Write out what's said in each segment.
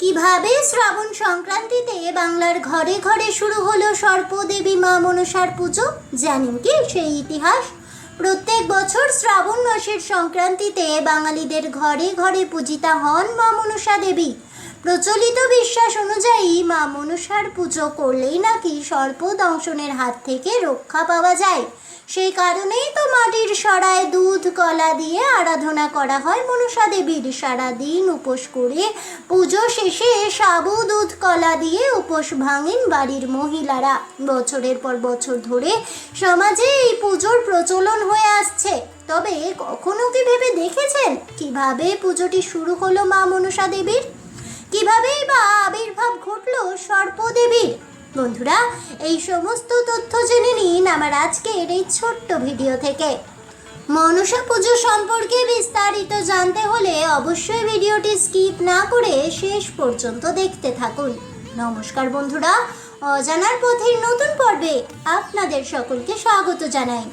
কীভাবে শ্রাবণ সংক্রান্তিতে বাংলার ঘরে ঘরে শুরু হলো সর্পদেবী মা মনসার পুজো? জানেন কি সেই ইতিহাস? প্রত্যেক বছর শ্রাবণ মাসের সংক্রান্তিতে বাঙালিদের ঘরে ঘরে পূজিতা হন মা মনসা দেবী। প্রচলিত বিশ্বাস অনুযায়ী মা মনসার পুজো করলেই নাকি সর্প দংশনের হাত থেকে রক্ষা পাওয়া যায়। সেই কারণেই তো মাটির সরায় দুধ, কলা দিয়ে আরাধনা করা হয় মনসা দেবীর। সারাদিন উপোস করে পুজো শেষে সাবু, দুধ, কলা দিয়ে উপোস ভাঙেন বাড়ির মহিলারা। বছরের পর বছর ধরে সমাজে এই পুজোর প্রচলন হয়ে আসছে। তবে কখনো কি ভেবে দেখেছেন? কীভাবে পুজোটি শুরু হলো মা মনসা দেবীর? কিভাবেই বা আবির্ভাব ঘটলো সর্পদেবীর? বন্ধুরা, এই সমস্ত তথ্য জেনে নিন আমার আজকের এই ছোট্ট ভিডিও থেকে। মনসা পুজো সম্পর্কে বিস্তারিত জানতে হলে অবশ্যই ভিডিওটি স্কিপ না করে শেষ পর্যন্ত দেখতে থাকুন। নমস্কার বন্ধুরা, অজানার পথের নতুন পর্বে আপনাদের সকলকে স্বাগত জানাই।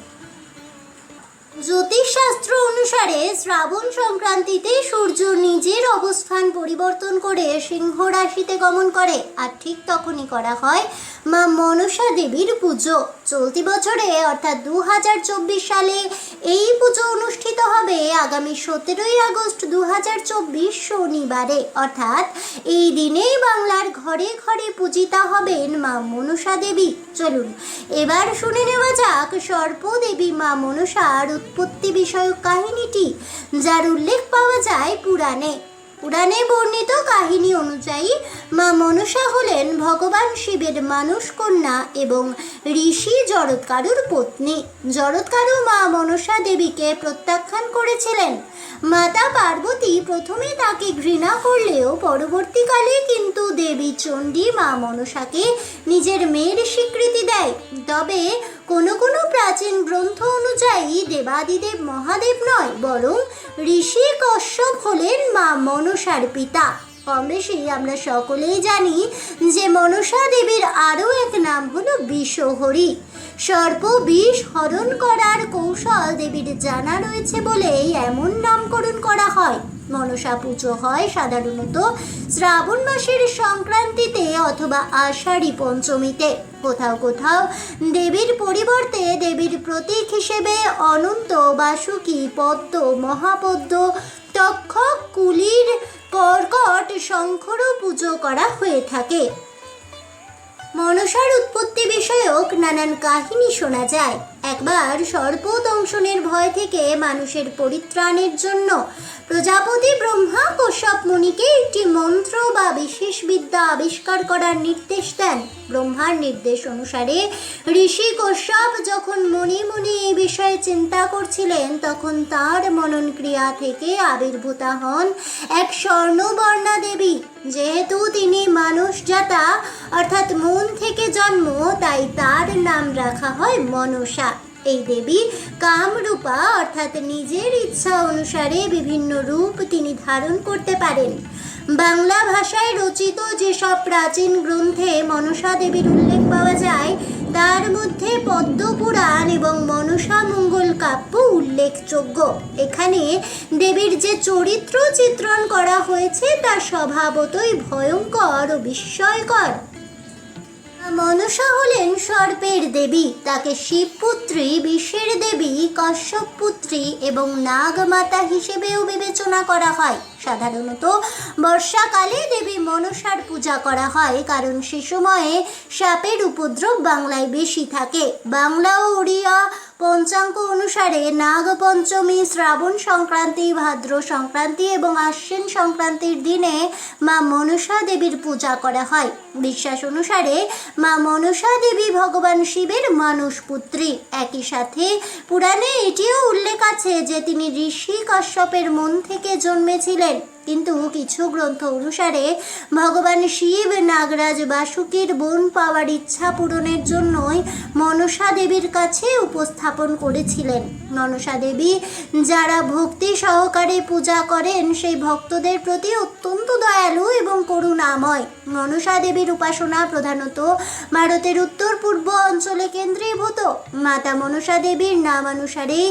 জ্যোতিষশাস্ত্র অনুসারে শ্রাবণ সংক্রান্তিতে সূর্য নিজের অবস্থান পরিবর্তন করে সিংহ রাশিতে গমন করে, আর ঠিক তখনই করা হয় মা মনসা দেবীর পুজো। চলতি বছরে, অর্থাৎ দু হাজার চব্বিশ সালে, এই আগামী সতেরোই আগস্ট দু হাজার চব্বিশ শনিবারে। অর্থাৎ এই দিনেই বাংলার ঘরে ঘরে পূজিতা হবেন মা মনসা দেবী। চলুন, এবার শুনে নেওয়া যাক সর্পদেবী মা মনসার উৎপত্তি বিষয়ক কাহিনীটি, যার উল্লেখ পাওয়া যায় পুরাণে। পুরাণে বর্ণিত কাহিনী অনুযায়ী, মা মনসা হলেন ভগবান শিবের মানুষ কন্যা এবং ঋষি জরৎকারুর পত্নী। জরৎকারু মা মনসা দেবীকে প্রত্যাখ্যান করেছিলেন। মাতা পার্বতী প্রথমে তাকে ঘৃণা করলেও পরবর্তীকালে কিন্তু দেবী চণ্ডী মা মনসাকে নিজের মেয়ের স্বীকৃতি দেয়। তবে কোনো কোনো প্রাচীন গ্রন্থ অনুযায়ী দেবাদিদেব মহাদেব নয়, বরং ঋষি কশ্যপ হলেন মা মনসার পিতা। কম আমরা সকলেই জানি যে মনসা দেবীর আরও এক নাম হলো বিষহরি সর্প বিষ হরণ করার কৌশল দেবীর জানা রয়েছে বলেই এমন নামকরণ করা হয়। মনসা পুজো হয় সাধারণত শ্রাবণ মাসের সংক্রান্তিতে অথবা আষাঢ়ী পঞ্চমীতে। কোথাও কোথাও দেবীর পরিবর্তে দেবীর প্রতীক হিসেবে অনন্ত বাসুকি পদ্ম, মহাপদ্ম, তক্ষক, কুলির, কর্কট, শঙ্খরও পুজো করা হয়ে থাকে। মনসার উৎপত্তি বিষয়ক নানান কাহিনী শোনা যায়। একবার সর্প দংশনের ভয় থেকে মানুষের পরিত্রাণের জন্য প্রজাপতি ব্রহ্মা কশ্যপ মুনিকে একটি মন্ত্র বা বিশেষ বিদ্যা আবিষ্কার করার নির্দেশ দেন। ব্রহ্মার নির্দেশ অনুসারে ঋষি কশ্যপ যখন মনে মনে এই বিষয়ে চিন্তা করছিলেন, তখন তার মনন ক্রিয়া থেকে আবির্ভূতা হন এক স্বর্ণবর্ণা দেবী। যেহেতু তিনি মানুষ জাতা অর্থাৎ মন থেকে জন্ম, তাই তার নাম রাখা হয় মনসা। এই দেবী কামরূপা অর্থাৎ নিজের ইচ্ছা অনুসারে বিভিন্ন রূপ তিনি ধারণ করতে পারেন। বাংলা ভাষায় রচিত যেসব প্রাচীন গ্রন্থে মনসা দেবীর উল্লেখ পাওয়া যায়, তার মধ্যে পদ্মপুরাণ এবং মনসা মঙ্গল কাব্য উল্লেখযোগ্য। এখানে দেবীর যে চরিত্র চিত্রণ করা হয়েছে, তা স্বভাবতই ভয়ঙ্কর ও বিস্ময়কর। মনসা হলেন সর্পের দেবী। তাকে শিবপুত্রী বিশ্বের দেবী, কশ্যপ পুত্রী এবং নাগমাতা হিসেবেও বিবেচনা করা হয়। সাধারণত বর্ষাকালে দেবী মনসার পূজা করা হয়, কারণ সে সময়ে সাপের উপদ্রব বাংলায় বেশি থাকে। বাংলা ও ওড়িয়া পঞ্চাঙ্গ অনুসারে নাগপঞ্চমী, শ্রাবণ সংক্রান্তি, ভাদ্র সংক্রান্তি এবং আশ্বিন সংক্রান্তির দিনে মা মনসা দেবীর পূজা করা হয়। বিশ্বাস অনুসারে মা মনসা দেবী ভগবান শিবের মানুষ পুত্রী একই সাথে পুরাণে এটিও উল্লেখ আছে যে তিনি ঋষি কশ্যপের মন থেকে জন্মেছিলেন। কিন্তু কিছু গ্রন্থ অনুসারে ভগবান শিব নাগরাজ বাসুকীর বোন পাওয়ার ইচ্ছা পূরণের জন্যই মনসা দেবীর কাছে উপস্থাপন করেছিলেন। মনসা দেবী যারা ভক্তি সহকারে পূজা করেন, সেই ভক্তদের প্রতি অত্যন্ত দয়ালু এবং করুণাময়। মনসা দেবীর উপাসনা প্রধানত ভারতের উত্তর পূর্ব অঞ্চলে কেন্দ্রীভূত। মাতা মনসা দেবীর নামানুসারেই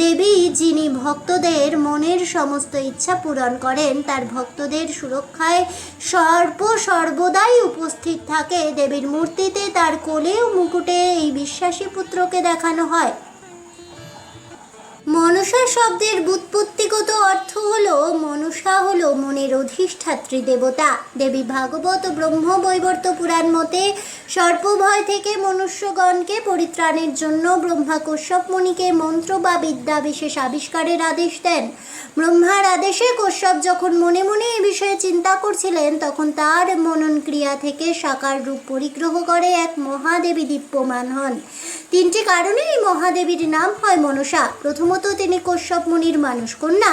দেবী, যিনি ভক্তদের মনের সমস্ত ইচ্ছা পূরণ করেন তার ভক্তদের সুরক্ষায় সর্ব সর্বদাই উপস্থিত থাকে। দেবীর মূর্তিতে তার কোলে ও মুকুটে এই বিশ্বাসী পুত্রকে দেখানো হয়। মনসা শব্দের বুৎপত্তিগত অর্থ হলো, মনসা হলো মনের অধিষ্ঠাত্রী দেবতা। দেবী ভাগবত ব্রহ্ম বৈবর্ত পুরাণ মতে, সর্পভয় থেকে মনুষ্যগণকে পরিত্রাণের জন্য ব্রহ্মা কশ্যপ মুনিকে মন্ত্র বা বিদ্যা বিশেষ আবিষ্কারের আদেশ দেন। ব্রহ্মার আদেশে কশ্যপ যখন মনে মনে এ বিষয়ে চিন্তা করছিলেন, তখন তার মনন ক্রিয়া থেকে সাকার রূপ পরিগ্রহ করে এক মহাদেবী দীপ্যমান হন। তিনটি কারণে এই মহাদেবীর নাম হয় মনসা। প্রথমত তিনি কশ্যপ মুনির মানুষ কন্যা।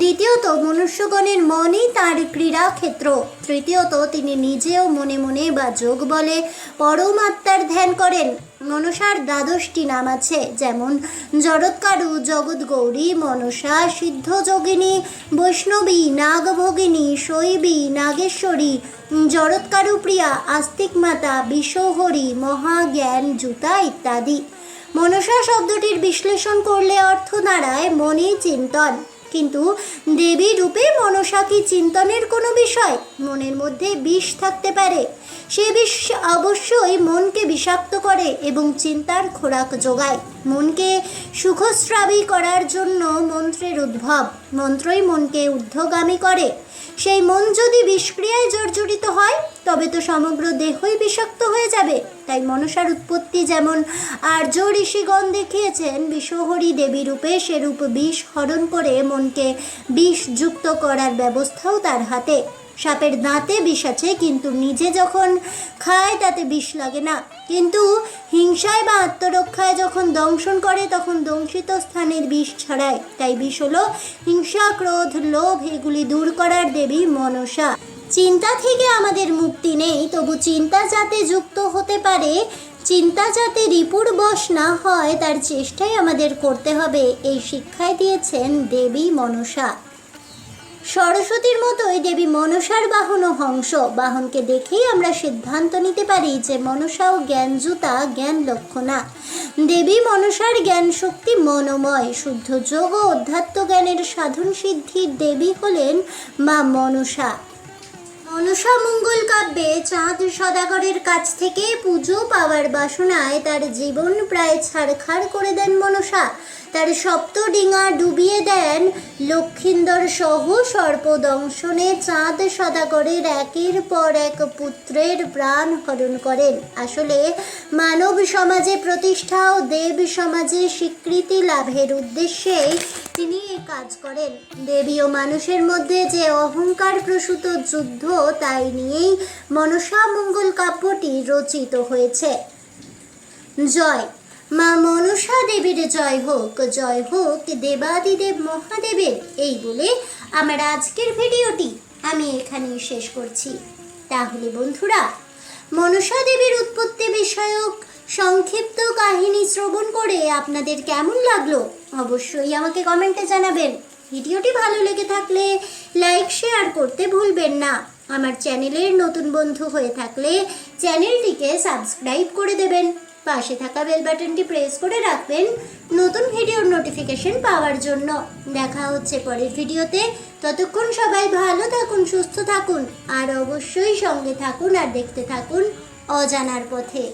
দ্বিতীয়ত মনুষ্যগণের মনই তার ক্রীড়া ক্ষেত্র তৃতীয়ত তিনি নিজেও মনে মনে বা যোগ বলে পরমাত্মার ধ্যান করেন। মনসার দ্বাদশটি নাম আছে, যেমন জরৎকারু জগৎ গৌরী মনসা সিদ্ধ যোগিনী বৈষ্ণবী, নাগভোগিনী, শৈবী, নাগেশ্বরী জরৎকারু প্রিয়া, আস্তিক মাতা বিশ্বহরি মহাজ্ঞান, জুতা ইত্যাদি। মনসা শব্দটির বিশ্লেষণ করলে অর্থ দাঁড়ায় মনে চিন্তন কিন্তু দেবী রূপে মনসা কি চিন্তনের কোনো বিষয়? মনের মধ্যে বিষ থাকতে পারে। সে বিষ অবশ্যই মনকে বিষাক্ত করে এবং চিন্তার খোরাক যোগায়। মনকে সুখস্রাবী করার জন্য মন্ত্রের উদ্ভব। মন্ত্রই মনকে ঊর্ধ্বগামী করে। সেই মন যদি বিষক্রিয়ায় জর্জরিত হয়, তবে তো সমগ্র দেহই বিষাক্ত হয়ে যাবে। তাই মনসার উৎপত্তি যেমন আর্য ঋষিগণ দেখিয়েছেন, বিশ্বহরী দেবী রূপে সেরূপ বিষ হরণ করে মনকে বিষ যুক্ত করার ব্যবস্থাও তার হাতে। সাপের দাঁতে বিষ আছে, কিন্তু নিজে যখন খায় তাতে বিষ লাগে না। কিন্তু হিংসায় বা আত্মরক্ষায় যখন দংশন করে, তখন দংশিত স্থানের বিষ ছড়ায়। তাই বিষ হলো হিংসা, ক্রোধ, লোভ, এগুলি দূর করার দেবী মনসা। চিন্তা থেকে আমাদের মুক্তি নেই, তবু চিন্তা যাতে যুক্ত হতে পারে, চিন্তা যাতে রিপুর বশ না হয়, তার চেষ্টাই আমাদের করতে হবে, এই শিক্ষায় দিয়েছেন দেবী মনসা। সরস্বতীর মতোই দেবী মনসার বাহন ও হংস, বাহনকে দেখেই আমরা সিদ্ধান্ত নিতে পারি যে মনসা ও জ্ঞানযুতা জ্ঞান লক্ষণা। দেবী মনসার জ্ঞান শক্তি মনোময়, শুদ্ধ যোগ ও অধ্যাত্ম জ্ঞানের সাধন সিদ্ধির দেবী হলেন মা মনসা। মনসা মঙ্গল কাব্যে চাঁদ সদাগরের কাছ থেকে পুজো পাওয়ার বাসনায় তার জীবন প্রায় ছাড়খাড় করে দেন মনসা। তার সপ্ত ডিঙা ডুবিয়ে দেন লক্ষিন্দর সহ সর্পদংশনে চাঁদ সদাগরের একের পর এক পুত্রের প্রাণ হরণ করেন। আসলে মানব সমাজে প্রতিষ্ঠা ও দেব সমাজে স্বীকৃতি লাভের উদ্দেশ্যেই তিনি এই কাজ করেন। দেবী ও মানুষের মধ্যে যে অহংকার প্রসূত যুদ্ধ, তাই নিয়েই মনসা মঙ্গল কাব্যটি রচিত হয়েছে। জয়! মা মনসা দেবীর জয় হোক জয় হোক, দেবাদিদেব মহাদেবের। এই বলে আমার আজকের ভিডিওটি আমি এখানেই শেষ করছি। তাহলে বন্ধুরা, মনসা দেবীর উৎপত্তি বিষয়ক সংক্ষিপ্ত কাহিনী শ্রবণ করে আপনাদের কেমন লাগল অবশ্যই আমাকে কমেন্টে জানাবেন। ভিডিওটি ভালো লেগে থাকলে লাইক, শেয়ার করতে ভুলবেন না। আমার চ্যানেলের নতুন বন্ধু হয়ে থাকলে চ্যানেলটিকে সাবস্ক্রাইব করে দেবেন। পাশে থাকা বেল বাটনটি প্রেস করে রাখবেন নতুন ভিডিওর নোটিফিকেশন পাওয়ার জন্য। দেখা হচ্ছে পরের ভিডিওতে ততক্ষণ সবাই ভালো থাকুন, সুস্থ থাকুন, আর অবশ্যই সঙ্গে থাকুন আর দেখতে থাকুন অজানার পথে।